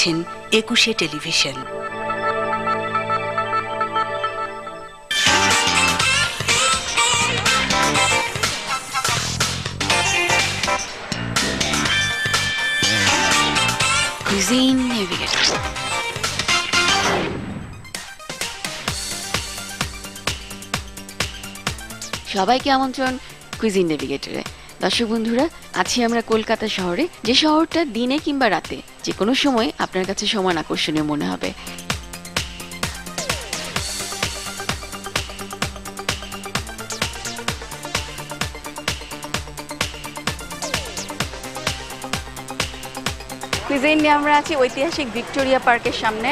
দেখছেন একুশে টেলিভিশন. সবাইকে আমন্ত্রণ কুইজিন নেভিগেটরে দর্শক বন্ধুরা, আছি আমরা কলকাতা শহরে। যে শহরটা দিনে কিংবা রাতে যে কোনো সময় আপনার কাছে সমান আকর্ষণীয় মনে হবে। আমরা আছি ঐতিহাসিক ভিক্টোরিয়া পার্কের সামনে।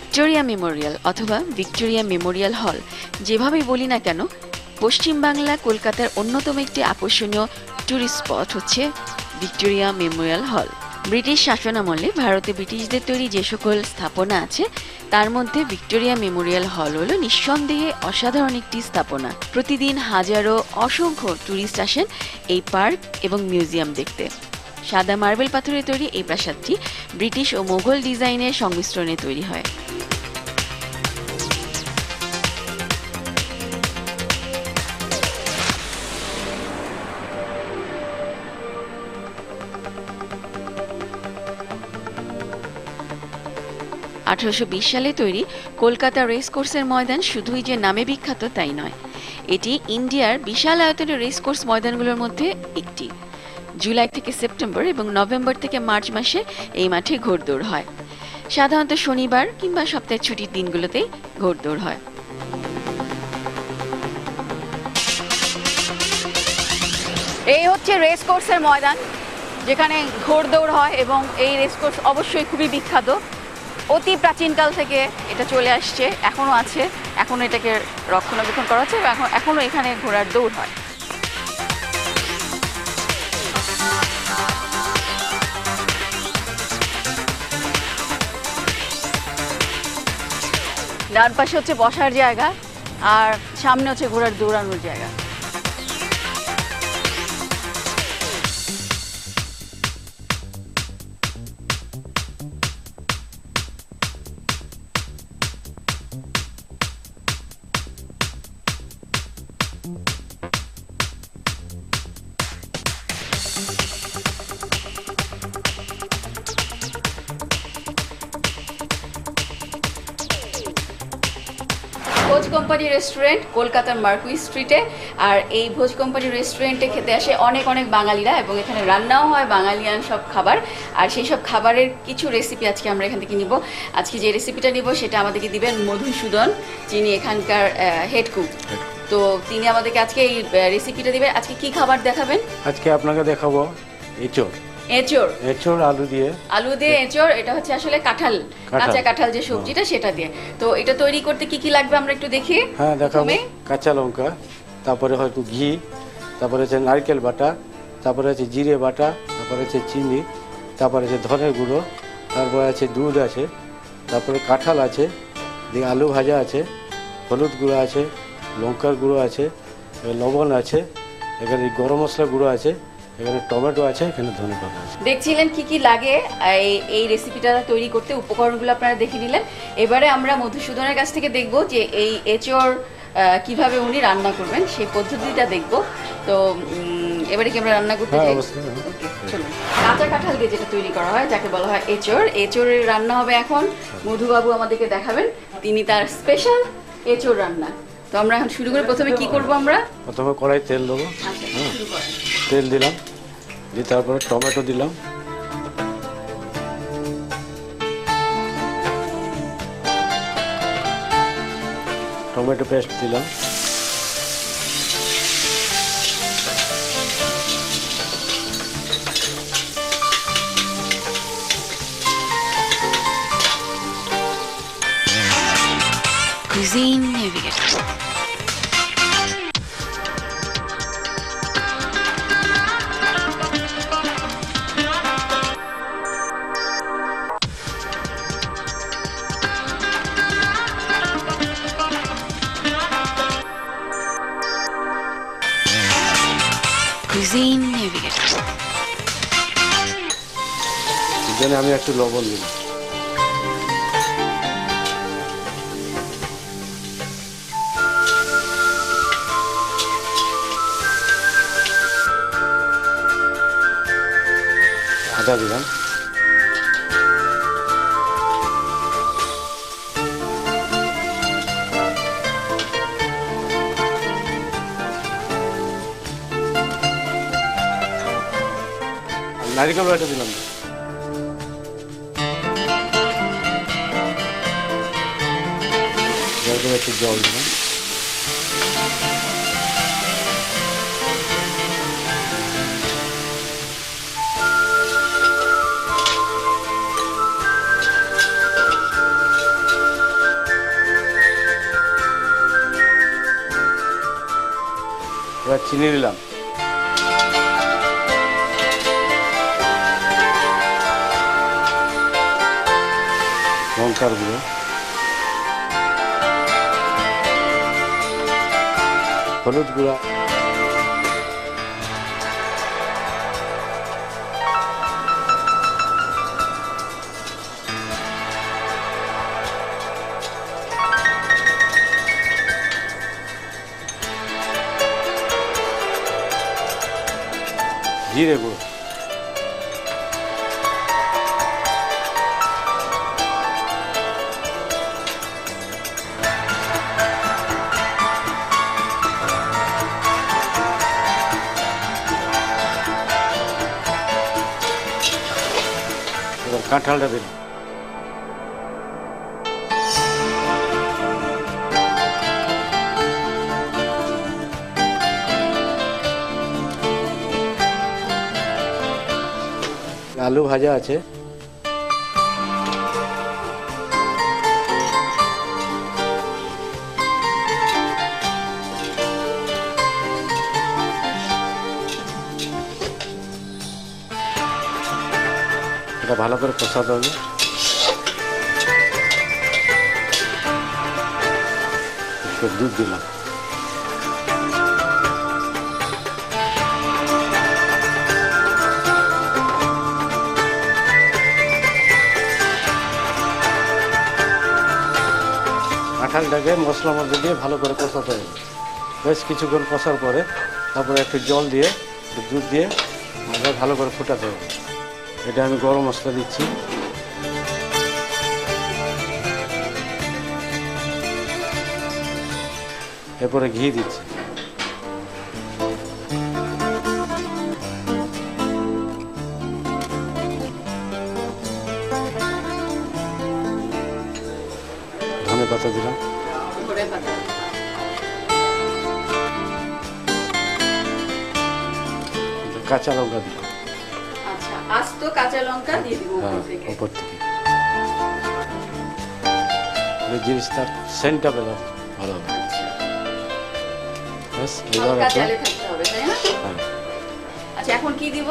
ভিক্টোরিয়া মেমোরিয়াল অথবা ভিক্টোরিয়া মেমোরিয়াল হল যেভাবেই বলি না কেন পশ্চিমবাংলা কলকাতার অন্যতম একটি আকর্ষণীয় ট্যুরিস্ট স্পট হচ্ছে ভিক্টোরিয়া মেমোরিয়াল হল। ব্রিটিশ শাসনামলে ভারতে ব্রিটিশদের তৈরি যে সকল স্থাপনা আছে, তার মধ্যে ভিক্টোরিয়া মেমোরিয়াল হল হলো নিঃসন্দেহে অসাধারণ একটি স্থাপনা। প্রতিদিন হাজারো অসংখ্য ট্যুরিস্ট আসেন এই পার্ক এবং মিউজিয়াম দেখতে। সাদা মার্বেল পাথরে তৈরি এই প্রাসাদটি ব্রিটিশ ও মোগল ডিজাইনের সংমিশ্রণে তৈরি হয়। আঠারোশো সালে তৈরি কলকাতা রেস কোর্সের ময়দান শুধুই যে নামে বিখ্যাত তাই নয়। এটি ইন্ডিয়ার বিশাল আয়তনের রেস কোর্স ময়দানগুলোর মধ্যে একটি। জুলাই থেকে সেপ্টেম্বর এবং নভেম্বর থেকে মার্চ মাসে এই মাঠে ঘোড়দৌড় হয়। সাধারণত শনিবার কিংবা সপ্তাহের ছুটির দিনগুলোতেই ঘোড়দৌড় হয়। এই হচ্ছে রেস কোর্সের ময়দান, যেখানে ঘোড়দৌড় হয় এবং এই রেস কোর্স অবশ্যই খুবই বিখ্যাত। অতি প্রাচীনকাল থেকে এটা চলে আসছে, এখনও আছে, এখনও এটাকে রক্ষণাবেক্ষণ করা হচ্ছে এখন এখনও এখানে ঘোড়ার দৌড় হয়। ডান পাশে হচ্ছে বসার জায়গা, আর সামনে হচ্ছে ঘোড়ার দৌড়ানোর জায়গা। কোম্পানি রেস্টুরেন্ট কলকাতার মার্কুই স্ট্রিটে আর এই ভোজ কোম্পানি রেস্টুরেন্টে খেতে আসে অনেক অনেক বাঙালিরা এবং এখানে রান্নাও হয় বাঙালিয়ান সব খাবার। আর সেই সব খাবারের কিছু রেসিপি আজকে আমরা এখান থেকে নিব। আজকে যে রেসিপিটা নিব সেটা আমাদেরকে দিবেন মধুসূদন যিনি এখানকার হেড কুক তো তিনি আমাদেরকে আজকে এই রেসিপিটা দিবেন। আজকে কি খাবার দেখাবেন? আজকে আপনাকে দেখাবো এঁচড়। এঁচড়। এঁচড় আলু দিয়ে। আলু দিয়ে এঁচড় এটা হচ্ছে আসলে কাঁঠাল। কাঁচা কাঁঠাল যে সবজিটা সেটা দিয়ে। তো এটা তৈরি করতে কি কি লাগবে আমরা একটু দেখি? হ্যাঁ দেখাবো কাঁচা লঙ্কা তারপরে হয়তো ঘি তারপরে হচ্ছে নারকেল বাটা তারপরে আছে জিরে বাটা তারপরে আছে চিনি তারপরে আছে ধনের গুঁড়ো তারপরে আছে দুধ আছে তারপরে কাঁঠাল আছে দিয়ে আলু ভাজা আছে হলুদ গুঁড়ো আছে লঙ্কার গুঁড়ো আছে লবণ আছে এখানে গরম মশলা গুঁড়ো আছে এখানে টমেটো আছে এখানে ধনে পাতা আছে। দেখছিলেন কি কি লাগে? এই রেসিপিটা তৈরি করতে উপকরণগুলো আপনারা দেখে নিলেন। এবারে আমরা মধুসূদনের কাছ থেকে দেখব যে এই আহ, কীভাবে উনি রান্না করবেন সেই পদ্ধতিটা দেখব। তো এবারে কি আমরা রান্না করতে হ্যাঁ, যাই? হ্যাঁ। চলুন। কাঁচা কাঁঠাল দিয়ে যেটা তৈরি করা হয় যাকে বলা হয় এঁচড় এঁচড়ের রান্না হবে এখন। মধুবাবু আমাদেরকে দেখাবেন। তিনি তার স্পেশাল এঁচড় রান্না। তো আমরা এখন শুরু করে প্রথমে কি করব আমরা? প্রথমে কড়াই তেল দেবো। আচ্ছা শুরু করেন। তেল দিলাম দিয়ে তারপরে টমেটো দিলাম। টমেটো পেস্ট দিলাম। জন্য আমি একটু লবণ দিলাম। আদা দিলাম। নারিকেল বাটা দিলাম। না এরকম একটু জল দিলাম হলুদ গুঁড়া। জিরে গুঁড়ো। কাঁঠালটা দিন আলু ভাজা আছে। এটা ভালো করে কষাতে হবে দুধ দিলাম। কাঁঠালটাকে মশলার মধ্যে দিয়ে ভালো করে কষাতে হবে। বেশ কিছুক্ষণ কষার পরে তারপরে একটু জল দিয়ে দুধ দিয়ে ভালো করে ফুটাতে হবে। এটা আমি গরম মশলা দিচ্ছি। এরপরে ঘি দিচ্ছি। ধনে পাতা দিলাম। কাঁচা লঙ্কা দিলাম। কাঁচা লঙ্কা দিয়ে দিব হ্যাঁ উপর থেকে। উপর থেকে সেন্টটা পেলাম ভালো হবে। আচ্ছা, হ্যাঁ। আচ্ছা এখন কি দিব?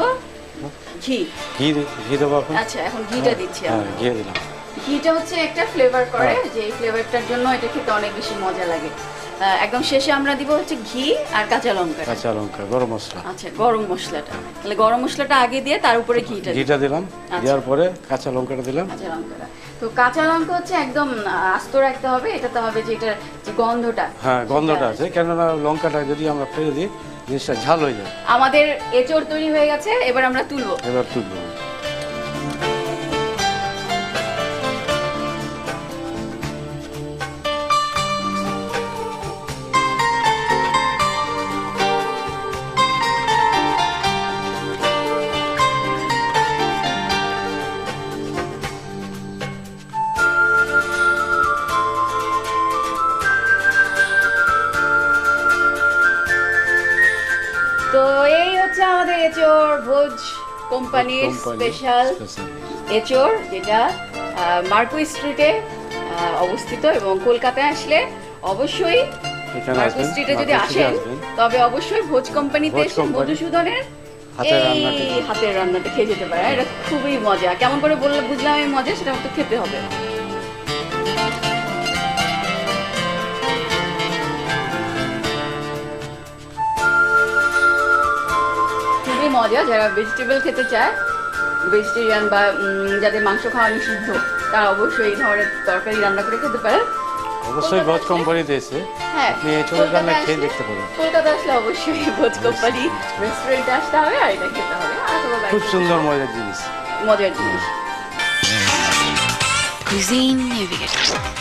ঘি। ঘি ঘি দেবো আচ্ছা এখন ঘিটা দিচ্ছি হ্যাঁ ঘি দিলাম। ঘিটা হচ্ছে একটা ফ্লেভার করে হ্যাঁ। যে এই ফ্লেভারটার জন্য এটা খেতে অনেক বেশি মজা লাগে। একদম শেষে আমরা দিব হচ্ছে ঘি আর কাঁচা লঙ্কা কাঁচা লঙ্কা গরম মশলা। আচ্ছা গরম মশলাটা। তাহলে গরম মশলাটা আগে দিয়ে তার উপরে ঘিটা ঘিটা দিলাম আচ্ছা। দেওয়ার পরে কাঁচা লঙ্কাটা দিলাম। কাঁচা লঙ্কাটা। তো কাঁচা লঙ্কা হচ্ছে একদম আস্ত রাখতে হবে এটাতে হবে যে এটার যে গন্ধটা। হ্যাঁ গন্ধটা আছে। কেননা লঙ্কাটা যদি আমরা ফেলে দিই জিনিসটা ঝাল হয়ে যায়। আমাদের এঁচড় তৈরি হয়ে গেছে এবার আমরা তুলবো। এবার তুলবো। তো এই হচ্ছে আমাদের এঁচড় ভোজ কোম্পানির স্পেশাল। এঁচড় যেটা মার্কো স্ট্রিটে অবস্থিত এবং কলকাতায় আসলে অবশ্যই মার্কো স্ট্রিটে যদি আসেন তবে অবশ্যই ভোজ কোম্পানিতে এসে মধুসূদনের এই হাতের রান্নাটা খেয়ে যেতে পারে। এটা খুবই মজা। কেমন করে বললে বুঝলাম এই মজা সেটা তো খেতে হবে। মজা যারা ভেজিটেবল খেতে চায় ভেজিটেরিয়ান বা যাদের মাংস খাওয়া নিষিদ্ধ তারা অবশ্যই এই ধরনের তরকারি রান্না করে খেতে পারে। অবশ্যই গজ কোম্পানিতে এসে হ্যাঁ আপনি এই রান্না খেয়ে দেখতে পারেন। কলকাতা আসলে অবশ্যই ভোজ কোম্পানি রেস্টুরেন্টে আসতে হবে আর এটা খেতে হবে। খুব সুন্দর মজার জিনিস। মজার জিনিস। Cuisine Navigator.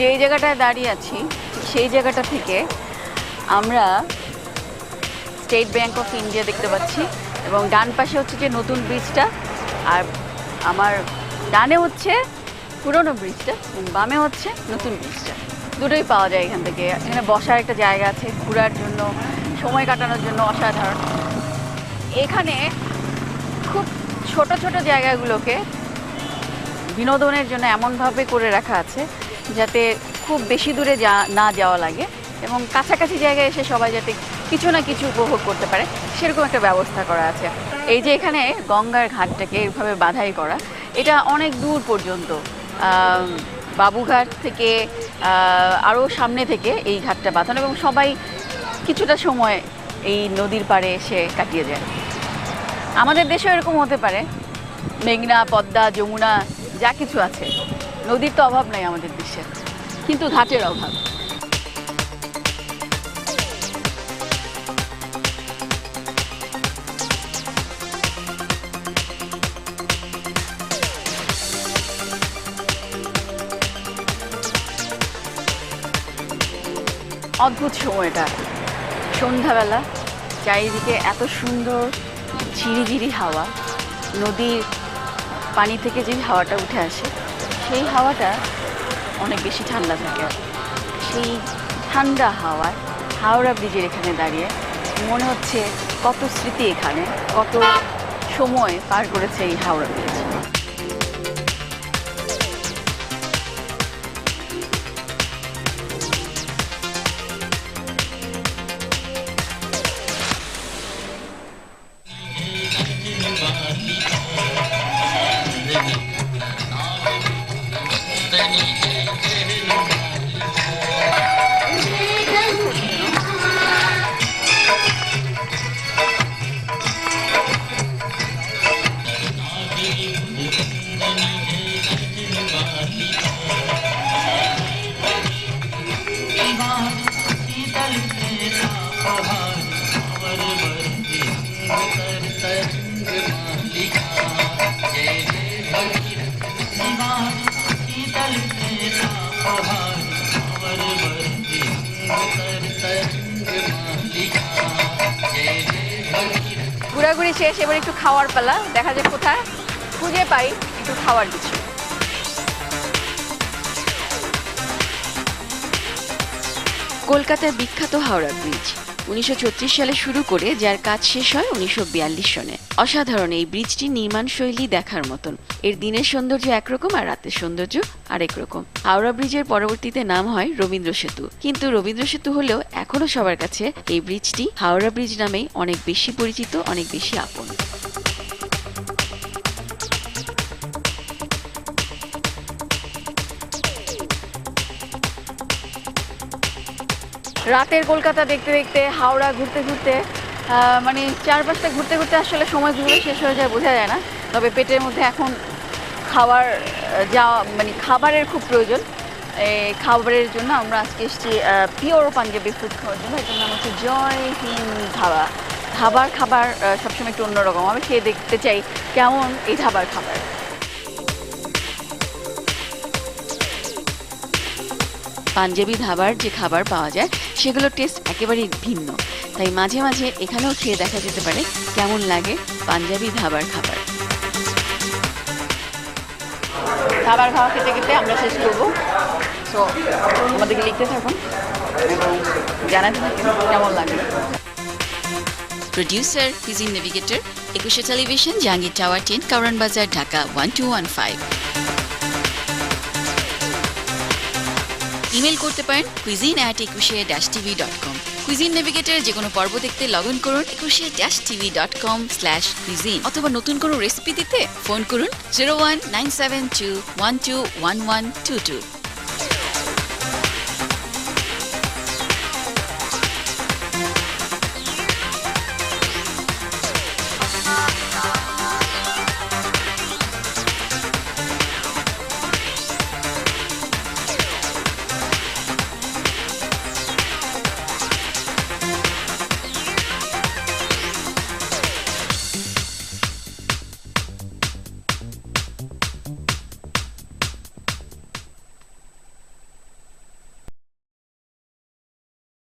যে জায়গাটায় দাঁড়িয়ে আছি, সেই জায়গাটা থেকে আমরা স্টেট ব্যাংক অফ ইন্ডিয়া দেখতে পাচ্ছি এবং ডান পাশে হচ্ছে যে নতুন ব্রিজটা আর আমার ডানে হচ্ছে পুরনো ব্রিজটা এবং বামে হচ্ছে নতুন ব্রিজটা দুটোই পাওয়া যায় এখান থেকে। এখানে বসার একটা জায়গা আছে ঘোরার জন্য, সময় কাটানোর জন্য অসাধারণ। এখানে খুব ছোট ছোট জায়গাগুলোকে বিনোদনের জন্য এমনভাবে করে রাখা আছে যাতে খুব বেশি দূরে যা, না যাওয়া লাগে এবং কাছাকাছি জায়গায় এসে সবাই যাতে কিছু না কিছু উপভোগ করতে পারে, সেরকম একটা ব্যবস্থা করা আছে। এই যে এখানে গঙ্গার ঘাটটাকে এইভাবে বাধাই করা, এটা অনেক দূর পর্যন্ত। বাবুঘাট থেকে আরও সামনে থেকে এই ঘাটটা বাঁধানো এবং সবাই কিছুটা সময় এই নদীর পাড়ে এসে কাটিয়ে যায়। আমাদের দেশেও এরকম হতে পারে। মেঘনা, পদ্মা, যমুনা, যা কিছু আছে। নদীর তো অভাব নাই আমাদের দেশে। কিন্তু ঘাটের অভাব। অদ্ভুত সময়টা সন্ধ্যাবেলা চারিদিকে এত সুন্দর ঝিরিঝিরি হাওয়া নদীর পানি থেকে যে হাওয়াটা উঠে আসে সেই হাওয়াটা অনেক বেশি ঠান্ডা থাকে। সেই ঠান্ডা হাওয়ায় হাওড়া ব্রিজের এখানে দাঁড়িয়ে মনে হচ্ছে কত স্মৃতি এখানে, কত সময় পার করেছে এই হাওড়া ব্রিজ। ঘোরাঘুরি শেষ, এবার একটু খাওয়ার পালা। দেখা যাক কোথায়। খুঁজে পাই, একটু খাওয়ার কিছু। কলকাতার বিখ্যাত হাওড়া ব্রিজ। উনিশশো ছত্রিশ সালে শুরু করে যার কাজ শেষ হয় উনিশশো সনে। অসাধারণ এই ব্রিজটি নির্মাণ শৈলী দেখার মতন। এর দিনের সৌন্দর্য একরকম আর রাতের সৌন্দর্য আরেক রকম। হাওড়া ব্রিজের পরবর্তীতে নাম হয় রবীন্দ্র সেতু। কিন্তু রবীন্দ্র সেতু হলেও এখনও সবার কাছে এই ব্রিজটি হাওড়া ব্রিজ নামেই অনেক বেশি পরিচিত, অনেক বেশি আপন। রাতের কলকাতা দেখতে দেখতে, হাওড়া ঘুরতে ঘুরতে মানে চারপাশটা ঘুরতে ঘুরতে আসলে সময় ঘুরে শেষ হয়ে যায়, বোঝা যায় না। তবে পেটের মধ্যে এখন খাবার যাওয়া মানে খাবারের খুব প্রয়োজন। এই খাবারের জন্য আমরা আজকে এসেছি পিওর পাঞ্জাবি ফুড খাওয়ার জন্য। এটার নাম হচ্ছে জয় হিন্দ ধাবা। ধাবার খাবার সবসময় একটু অন্যরকম। আমি খেয়ে দেখতে চাই কেমন এই ধাবার খাবার। পাঞ্জাবি ধাবার যে খাবার পাওয়া যায় সেগুলোর টেস্ট একেবারেই ভিন্ন। তাই মাঝে মাঝে এখানেও খেয়ে দেখা যেতে পারে কেমন লাগে পাঞ্জাবি ধাবার খাবার। খাবার খাওয়া খেতে খেতে আমরা শেষ করব। সো আমাদেরকে লিখতে থাকুন। এবং জানাতে থাকুন কেমন লাগবে producer cuisine navigator Ekushey television, Jahangir tower ten Karwan Bazar, Dhaka one two one five email করতে পারেন cuisine at Ekushey dash TV dot com cuisine navigator যে কোনো পর্ব দেখতে লগ ইন করুন Ekushey dash TV dot com slash cuisine অথবা নতুন কোনো রেসিপি দিতে ফোন করুন zero one nine seven two one two one one two two